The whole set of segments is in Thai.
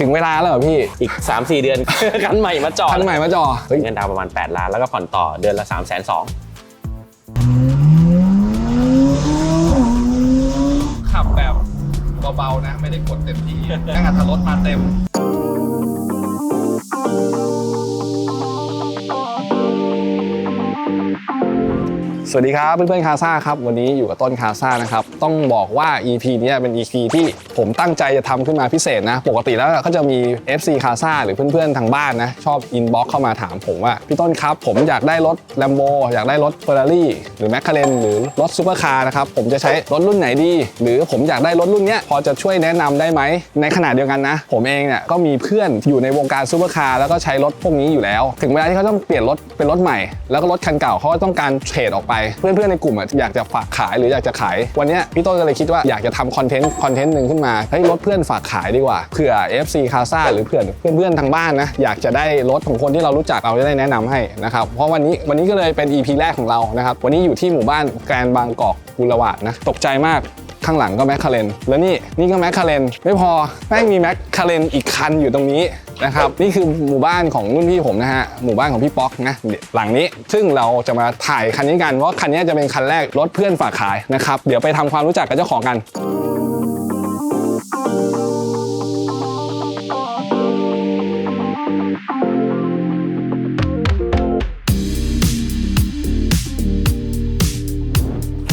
ถึงเวลาแล้วเหรอพี่อีก 3-4 เดือน คันใหม่มาจอดคันใหม่มาจ่อเฮ้ยเงินดาวน์ประมาณ 8 ล้าน แล้วก็ผ่อนต่อเดือนละ 3 2 0 0 0 ขับแบบเบาๆนะ ไม่ได้กดเต็มที่นั่งอัตรถมาเต็ม สวัสดีครับเพื่อนๆคาซ่าครับวันนี้อยู่กับต้นคาซ่านะครับต้องบอกว่า EP นี้เป็น EP ที่ผมตั้งใจจะทำขึ้นมาพิเศษนะ ปกติแล้วก็จะมี FC คาซ่าหรือเพื่อนๆทางบ้านนะ ชอบอินบ็อกเข้ามาถามผมว่า พี่ต้นครับ ผมอยากได้รถ Lambo อยากได้รถ Ferrari หรือ McLaren หรือรถซูเปอร์คาร์นะครับผมจะใช้รถรุ่นไหนดี หรือผมอยากได้รถรุ่นเนี้ยพอจะช่วยแนะนำได้ไหมในขณะเดียวกันนะ ผมเองเนี่ยก็มีเพื่อนอยู่ในวงการซูเปอร์คาร์แล้วก็ใช้รถพวกนี้อยู่แล้ว ถึงเวลาที่เขาต้องเปลี่ยนรถเป็นรถใหม่ แล้วก็รถคันเก่าเขาก็ต้องการเทรดออกไปเพื่อนๆในกลุ่มอะอยากจะฝากขายหรืออยากจะขาย วันนี้พี่ต้นก็เลยคิดว่าอยากจะทำคอนเทนต์คอนเทนต์หนึ่งขึ้นมาเฮ้ยรถเพื่อนฝากขายดีกว่าเผื่อ FC คาซ่าหรือเพื่อนเพื่อนๆทางบ้านนะอยากจะได้รถของคนที่เรารู้จักเราจะได้แนะนำให้นะครับเพราะวันนี้วันนี้ก็เลยเป็น EP แรกของเรานะครับวันนี้อยู่ที่หมู่บ้านแกรนบางกอกกุลวาดนะตกใจมากข้างหลังก็แมคคาเรนแล้วนี่นี่ก็แมคคาเรนไม่พอแม่งมีแมคคาเรนอีกคันอยู่ตรงนี้ นะครับนี่คือหมู่บ้านของรุ่นพี่ผมนะฮะหมู่บ้านของพี่ป๊อกนะหลังนี้ ซึ่งเราจะมาถ่ายคันนี้กันเพราะคันนี้จะเป็นคันแรกรถเพื่อนฝากขายนะครับเดี๋ยวไปทำความรู้จักกับเจ้าของกัน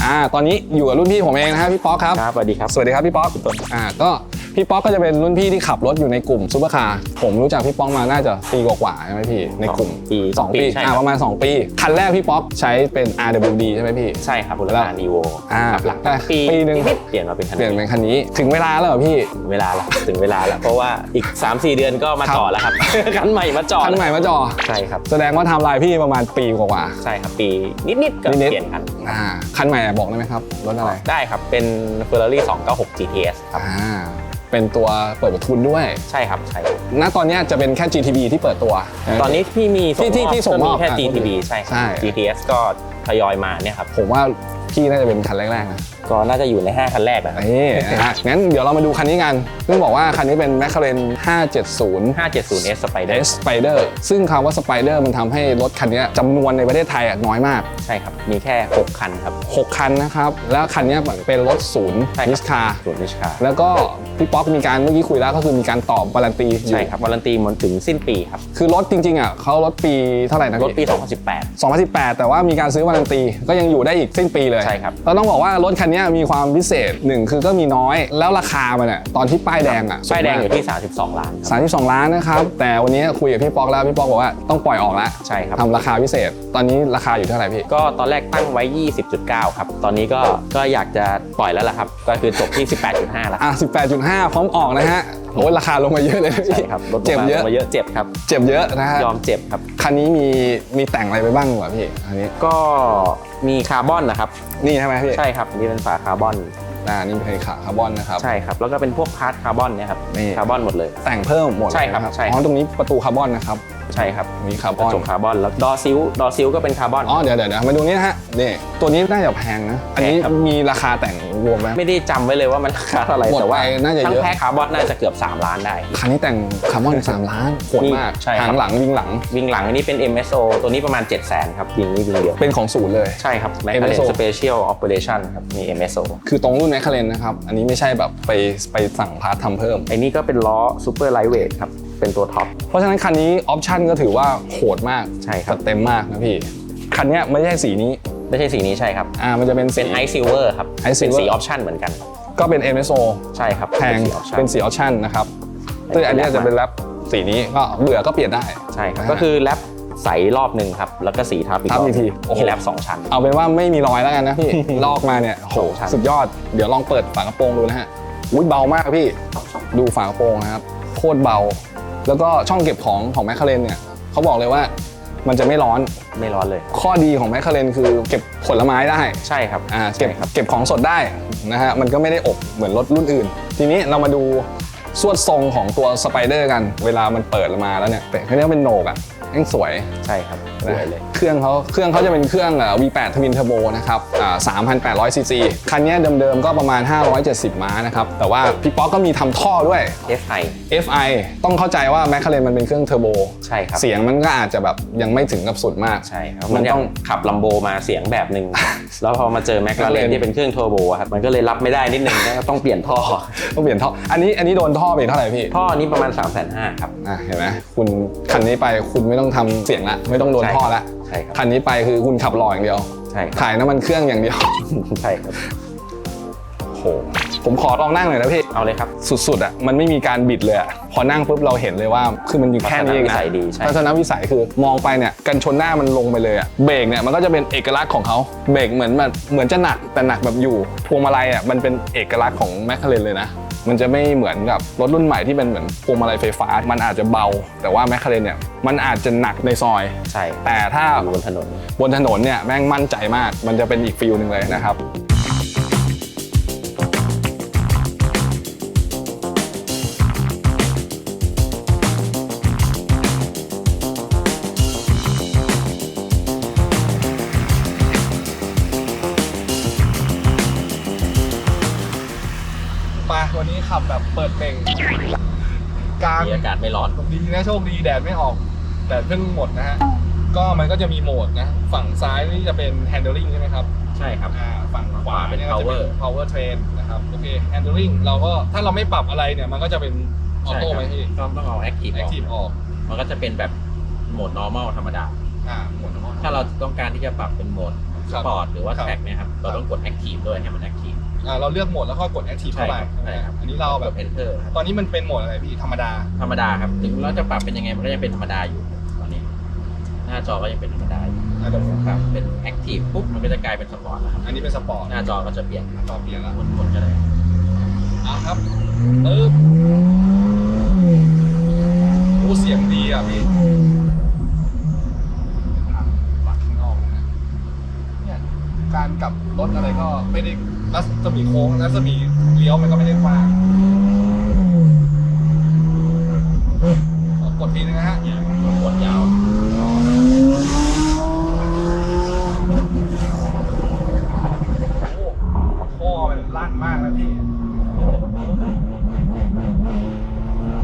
อ่าตอนนี้อยู่กับรุ่นพี่ผมเองนะฮะพี่ป๊อกครับครับสวัสดีครับ สวัสดีครับพี่ป๊อกอ่าก็ พี่ป๊อกก็จะเป็นรุ่นพี่ที่ขับรถอยู่ในกลุ่มซูเปอร์คาร์ผมรู้จักพี่ป๊อกมาน่าจะปีกว่าๆใช่ไหมพี่ในกลุ่มปีสองปีใช่อ่าครับประมาณ 2 ปี คันแรกพี่ป๊อกใช้เป็น RWD ใช่ไหมพี่ ใช่ครับบุรแล้วพานีโวอ่าครับหลังแต่ปีปีหนึ่งนิดๆเปลี่ยนมาเป็นคันเปลี่ยนเป็นคันนี้ถึงเวลาแล้วเหรอพี่เวลาละถึงเวลาละเพราะว่าอีก 3-4 เดือนก็มาครับจอดแล้วครับ คันใหม่มาจอดคันใหม่มาจ่อใช่ครับ แสดงว่าไทำลายพี่ประมาณปีกว่า ใช่ครับปีนิดๆก็นิดๆ เปลี่ยนคันๆอ่าคันใหม่อะบอกได้ไหมครับรถอะไรได้ครับเป็น Ferrari 296 GTS ครับ อ่า เป็นตัวเปิดประทุนด้วย ใช่ครับใช่ครับณตอนเนี้ยจะเป็นแค่ GTB ที่เปิดตัว ตอนนี้พี่มีที่ที่ที่ส่งมอบก็มีแค่ อะ GTB ใช่คใช่ รับ GTS ก็ทยอยมาเนี่ยครับผมว่าพี่น่าจะเป็นคันแรกๆนะก็น่าจะอยู่ใน 5 คันแรกนะครับ นี่นะฮะงั้นเดี๋ยวเรามาดูคันนี้กันซึ่งบอกว่าคันนี้เป็น McLaren 570 570S Spider S Spider ซึ่งคำว่า Spider มันทำให้รถคันนี้จำนวนในประเทศไทยอะน้อยมาก ใช่ครับ มีแค่ 6 คันครับ 6 คันนะครับ แล้วคันนี้เป็นรถศูนย์ใช่ครับนิสคาส่วนนิชคาแล้วก็พี่ป๊อกมีการเมื่อกี้คุยแล้วก็คือมีการตอบวารันตีอยู่ใช่ครับวารันตีมันถึงสิ้นปีครับ คือรถจริงๆอะเขารถปีเท่าไหร่นะรถปีพี่2018 2018 แต่ว่ามีการซื้อวารันตีก็ยังอยู่ได้อีกสิ้นปีเลยใช่ครับเราต้องบอกว่ารถคันนี้มีความพิเศษหนึ่งคือก็มีน้อยแล้วราคามันอะตอนที่ป้ายแดงอะป้ายแดงอยู่สูที่ 32 ล้านครับมาก32 ล้านนะครับ แต่วันนี้คุยกับพี่ป๊อกแล้วพี่ป๊อกบอกว่าต้องปล่อยออกแล้วใช่ครับ ทำราคาพิเศษ ตอนนี้ราคาอยู่เท่าไหร่พี่ ก็ตอนแรกตั้งไว้ 20.9 ครับ ตอนนี้ก็ก็อยากจะปล่อยแล้วล่ะครับ ก็คือจบที่ 18.5 แล้วอะ 18.5 พร้อมออกนะฮะโอ้ยราคาลงมาเยอะเลยนะใช่พี่ครับลดลงเจ็บมาเยอะลงมาเยอะเจ็บครับเจ็บเยอะนะฮะยอมเจ็บครับคันนี้มีมีแต่งอะไรไปบ้างวะพี่อันนี้ก็มีคาร์บอนนะครับ นี่ใช่ไหมพี่ใช่ครับนี่เป็นฝาคาร์บอน อ่านี่เป็นขาคาร์บอนนะครับ ใช่ครับ แล้วก็เป็นพวกพาร์ทคาร์บอนเนี่ยครับนี่ คาร์บอนหมดเลย แต่งเพิ่มหมดเลยใช่ครับนะใช่ครับ อ๋อตรงนี้ประตูคาร์บอนนะครับ ใช่ครับมีคาร์บกระอนจกคาร์บอนแล้วดอซิลดอซิลก็เป็นคาร์บอน อ๋อเดี๋ยวเดี๋ยวเดี๋ยวมาดูนี่นะฮะนี่ตัวนี้น่าจะแพงนะ อันนี้แพงครับ มีราคาแต่งรวมไหม ไม่ได้จำไว้เลยว่ามันราคาเท่าไหร่หมดแต่ว่าไปน่าจะทั้เยงอะ แพ็คคาร์บอนน่าจะเกือบ 3 ล้านได้ คันนี้แต่งคาร์บอน3ล้านโหดมากใช่ครับ หางหลังวิ่งหลังวิ่งหลังอันนี้เป็น MSO ตัวนี้ประมาณ7 0 0 0 0 0ครับวิ่งนี่วิ่งเดียวเป็นของศูนย์เลย ใช่ครับ McLaren MSO Special Operation ครับมี MSO คือตรงรุ่นแมคคาเรนนะครับ อันนี้ไม่ใช่แบบไปไปสั่งพาร์ททำเพิ่ม ไอ้นี่ก็เป็นล้อ Super Lightweight ครับ เป็นตัวท็อป เพราะฉะนั้นคันนี้ออปชันก็ถือว่าโหดมากใช่ครับ จัดเต็มมากนะพี่ คันเนี้ยไม่ใช่สีนี้ ไม่ใช่สีนี้ใช่ครับ อ่า มันจะเป็นสี เป็น Ice Silver ครับ Ice เป็น Silver สีออปชั่นเหมือนกัน ก็เป็น MSO ใช่ครับแพงสี option เป็นสีออปชันนะครับเป็นซึ่งอันเนี้ยแรปจะเป็นแรปสีนี้ก็เบื่อก็เปลี่ยนได้ ใช่ครับ อ่าก็คือแรปใสรอบหนึ่งครับ แล้วก็สีทับอีกทับรอบอีกทีโอ้โห มีแรปสองชั้น เอาเป็นว่าไม่มีรอยแล้วกันนะพี่ ลอกมาเนี่ยโหสองชั้นสุดยอด เดี๋ยวลองเปิดฝากระโปรงดูนะฮะอุ้ยเบามากพี่ ดูฝากระโปรงนะครับ โคตรเบา แล้วก็ช่องเก็บของของแมคคาเรนเนี่ยเขาบอกเลยว่ามันจะไม่ร้อน ไม่ร้อนเลย ข้อดีของแมคคาเรนคือเก็บผลไม้ได้ ใช่ครับ อ่า เก็บใช่ครับเก็บของสดได้นะฮะ มันก็ไม่ได้อบเหมือนรถรุ่นอื่น ทีนี้เรามาดู สวดทรงของตัวสไปเดอร์กัน เวลามันเปิดมาแล้วเนี่ยแต่เขาเรียกว่าเป็นโหนกอะยังสวยใช่ครับสวยเลย เครื่องเขาเครื่องเขาจะเป็นเครื่องอ่า V8 Twin Turbo นะครับอ่า3,800ซีซีคันนี้เดิมๆก็ประมาณ 570 ม้านะครับ แต่ว่าพี่ป๊อกก็มีทำท่อด้วย FI FI ต้องเข้าใจว่า m c l a r e n มันเป็นเครื่องเทอร์โบใช่ครับ เสียงมันก็อาจจะแบบยังไม่ถึงกับสุดมากใช่ครับ มัมันนต้ต้อองงขับลัมโบมาเสียงแบบหนึ่งแล้วพอมาเจอแมคลาเรน McLaren ที่เป็นเครื่องเทอร์โบอะครับมันก็เลยรับไม่ได้นิดนึงก็ต้องเปลี่ยนท่อต้องเปลี่ยนท่ออันนี้อันนี้โดนท่อไปเท่าไหร่พี่ ท่อนี้ประมาณ 3 5 0 0 0ครับ อะเห็นไหมคุณคันนี้ไปคุณไม่ต้องทำเสียงละไม่ต้องโดนท่อละใช่ครับ คันนี้ไปคือคุณขับรออย่างเดียว ใช่ครับ ถ่ายน้ำมันเครื่องอย่างเดียว ใช่ครับ โห ผมขอลองนั่งหน่อยนะพี่ เอาเลยครับ สุดๆอะมันไม่มีการบิดเลยอะพอนั่งปุ๊บเราเห็นเลยว่า คือมันอยู่แค่นี้เองทัศนวินะสัยดีใช่ ทัศนวิสัยคือมองไปเนี่ยกันชนหน้ามันลงไปเลยอะเบรกเนี่ยมันก็จะเป็นเอกลักษณ์ของเขาเบรกเหมือนแบบเหมือนจะหนักแต่หนักแบบอยู่พวงมาลัยอะมันเป็นเอกลักษณ์ของแมคคาเรนเลยนะ มันจะไม่เหมือนกับรถรุ่นใหม่ที่เป็นเหมือนพวงมาลัยไฟฟ้า มันอาจจะเบา แต่ว่าแมคคาเรนเนี่ยมันอาจจะหนักในซอย ใช่แต่ถ้าอยู่บนถนนบนถนนเนี่ยแม่งมั่นใจมาก มันจะเป็นอีกฟิลหนึ่งเลยนะครับ แบบเปิดเพลงกลางมีอากาศไม่ร้อนดีนะโชคดีแดดไม่ออกแดดเพิ่งหมดนะฮะ ก็มันก็จะมีโหมดนะ ฝั่งซ้ายนี่จะเป็น handling ใช่ไหมครับ ใช่ครับอ่าฝั่งขวาเป็นยก็จะเป็น power power train นะครับ โอเค handling เราก็ถ้าเราไม่ปรับอะไรเนี่ย มันก็จะเป็นออโต้ไหมพี่ต้องต้องเอา active ออก active ออก มันก็จะเป็นแบบโหมด normal ธรรมดาอ่าโหมด normal ถ้าเราต้องการที่จะปรับเป็นโหมดคสรับปอร์ตหรือว่าครับแท็กเนี่ยครับ เราต้องกด active ด้วยให้มัน active อ่าเราเลือกโหมดแล้วก็กด active เข้าไปใช่ครับ อันนี้เราแบบกด enter ครับตอนนี้มันเป็นโหมดอะไรพี่ธรรมดาธรรมดาครับ ถึงเราจะปรับเป็นยังไงมันก็ยังเป็นธรรมดาอยู่ตอนนี้ หน้าจอก็ยังเป็นธรรมดาอยู่อ่าเดี๋ยวผมปรับเป็น active ปุ๊บมันก็จะกลายเป็นสปอร์ตแล้วครับอันนี้เป็นสปอร์ตหน้าจอก็จะเปลี่ยนจอเปลี่ยนแล้วหมุนๆก็ได้เอาครับปึ๊บโอ้เสียงดีอะพี่ปัดข้างนอกนะฮะเนี่ยการกลับรถอะไรก็ไม่ได้ รัศมีโค้งรัศมีเลี้ยวมันก็ไม่ได้กว้างขอกดทีนึงนะฮะเนี่ยกดยาวโอ้ท่อมันลั่นมากนะพี่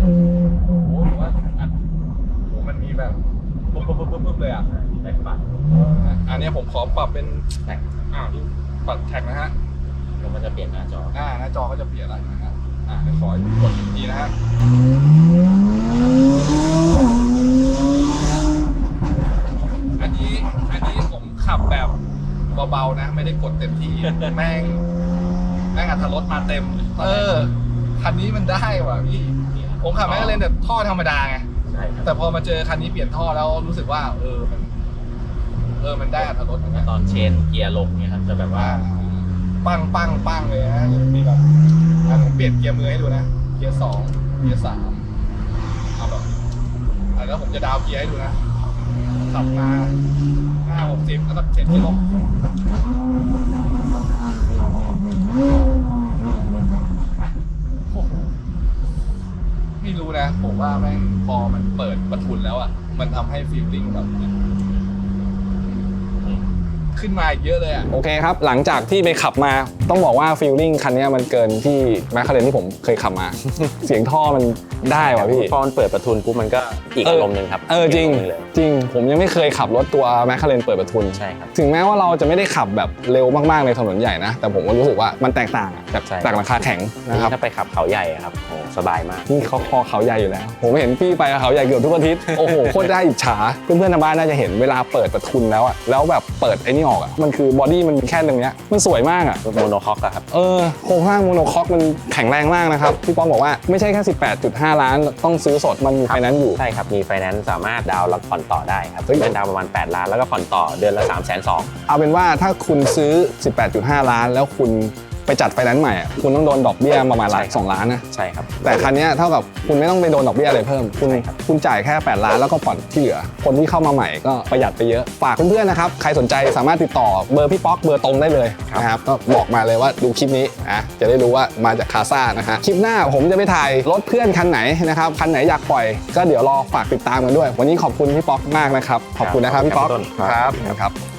โอ้โหผมว่าอัดโอ้โหมันมีแบบปุ๊บปุ๊บปุ๊บปุ๊บปุ๊บเลยอะแบ็คปัดอันเนี้ยผมขอปรับเป็นแท็กอ่านี่ปรับแท็กนะฮะ แล้วมันจะเปลี่ยนหน้าจออ่าหน้าจอก็จะเปลี่ยนอะไรนะฮะอ่าเดี๋ยวขอกดอีกทีนะฮะอันนี้อันนี้ผมขับแบบเบาๆนะ ไม่ได้กดเต็มที่ แม่ง แม่งอัตรถรสมาเต็ม เออคันนี้มันได้ว่ะพี่ผมขับแม่งเล่นแต่ท่อธรรมดาไงใช่ครับแต่พอมาเจอคันนี้เปลี่ยนท่อแล้วรู้สึกว่า เออมัน เออมันได้อัตรถรสเหมือนกัน ตอนเชนเกียร์ลงเนี่ยครับจะแบบว่า ปังปังปังเลยนะมีแบบอะผมเปลี่ยนเกียร์มือให้ดูนะ เกียร์สองเกียร์สามเอาแบบอะแล้วผมจะดาวเกียร์ให้ดูนะ ขับมาห้าหกสิบแล้วก็เจ็ดกิโลไม่รู้นะ ผมว่าแม่งพอมันเปิดประทุนแล้วอะ มันทำให้ฟีลลิ่งแบบ ขึ้นมาอีกเยอะเลยอะ โอเคครับ หลังจากที่ไปขับมาต้องบอกว่าฟีลลิ่งคันนี้มันเกินที่แมคคาเรนที่ผมเคยขับมา เสียงท่อมันได้ว่ะพี่พอมันเปิดประทุนปุ๊บมันก็อีกเอออารมณ์หนึ่งครับเออจริงกกาอมณ์หนึ่เลยจริง ผมยังไม่เคยขับรถตัวแมคคาเรนเปิดประทุนใช่ครับถึงแม้ว่าเราจะไม่ได้ขับแบบเร็วมากๆในถนนใหญ่นะ แต่ผมก็รู้สึกว่ามันแตกต่างอะ จากใช่ จากราคาแข็งนะครับถ้าไปขับเขาใหญ่อะครับโอ้สบายมาก นี่เขาคอเขาใหญ่อยู่แล้ว ผมเห็นพี่ไปเขาใหญ่เกือบทุกอาทิตย์ โอ้โหโคตรได้อิจฉาเพื่อนๆทางบ้านน่าจะเห็นเวลาเปิดประทุนแล้วอะแล้วแบบเปิดไอ้นี่ออกอะมันคือบอดี้มันมีแค่ตรงเนี้ยมันสวยมากอะโมโนคอกอะครับ เออโครงสร้างโมโนคอกมันแข็งแรงมากนะครับ พี่ป้องบอกว่าไม่ใช่แค่ 18.5 ล้านต้องซื้อสดมันมีไฟแนนซ์อยู่ ใช่ครับ มีไฟแนนซ์สามารถดาวน์แล้วผ่อนต่อได้ครับเฮ้ย เป็นดาวน์ประมาณ 8 ล้าน แล้วก็ผ่อนต่อเดือนละ3 2 0 0 0เอาเป็นว่าถ้าคุณซื้อ 18.5 ล้าน แล้วคุณ ไปจัดไฟแนนซ์ใหม่อะคุณต้องโดนดอกเบี้ยประมาณล้านใช่ครับสองล้านนะ ใช่ครับ แต่คันเนี้ยเท่ากับคุณไม่ต้องไปโดนดอกเบี้ยอะไรเพิ่ม คุณใช่ครับ คุณจ่ายแค่ 8 ล้านแล้วก็ผ่อนที่เหลือ คนที่เข้ามาใหม่ก็ประหยัดไปเยอะ ฝากเพื่อนๆนะครับ ใครสนใจสามารถติดต่อเบอร์พี่ป๊อกเบอร์ตรงได้เลยนะครับ ก็บอกมาเลยว่าดูคลิปนี้นะจะได้รู้ว่ามาจากคาซ่านะฮะ คลิปหน้าผมจะไปถ่ายรถเพื่อนคันไหนนะครับ คันไหนอยากปล่อยก็เดี๋ยวรอฝากติดตามกันด้วย วันนี้ขอบคุณพี่ป๊อกมากนะครับ ขอบคุณนะครับพี่ป๊อกขอบคุณครับ ครับ